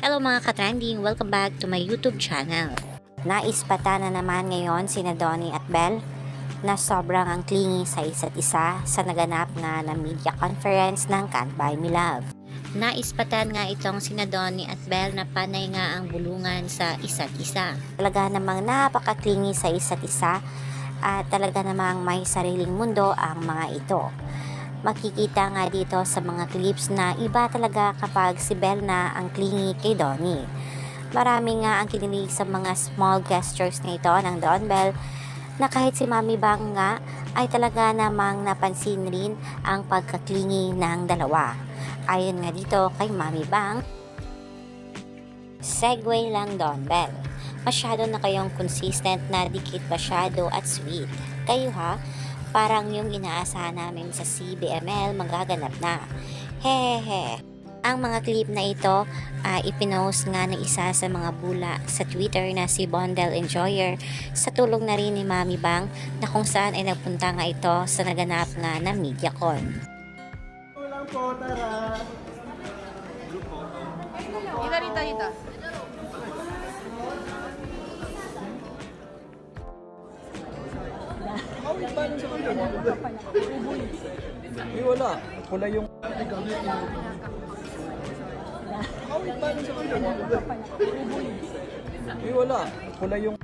Hello mga katrending, welcome back to my YouTube channel. Naispata na naman ngayon sina Donnie at Belle na sobrang ang clingy sa isa't isa sa naganap nga na media conference ng Can't Buy Me Love. Naispatan nga itong sina Donnie at Belle na panay nga ang bulungan sa isa't isa. Talaga namang napaka-clingy sa isa't isa at talaga namang may sariling mundo ang mga ito. Makikita nga dito sa mga clips na iba talaga kapag si Belle na ang clingy kay Donnie. Marami nga ang kinilig sa mga small gestures na ito ng Don Bell na kahit si Mami Bang nga ay talaga namang napansin rin ang pagkaklingi ng dalawa. Ayon nga dito kay Mami Bang, Segway lang Don Bell. Masyado na kayong consistent na dikit masyado at sweet. Kayo ha, parang yung inaasahan namin sa CBML magaganap na. Hehehe. Ang mga clip na ito ay ipinost nga ng isa sa mga bula sa Twitter na si Bondel Enjoyer sa tulong na rin ni Mami Bang na kung saan ay nagpunta nga ito sa naganap nga na MediaCon. Kulang po, tara. Dito, dito, dito. Uy, wala. Pula yung... Uy, wala. Pula yung...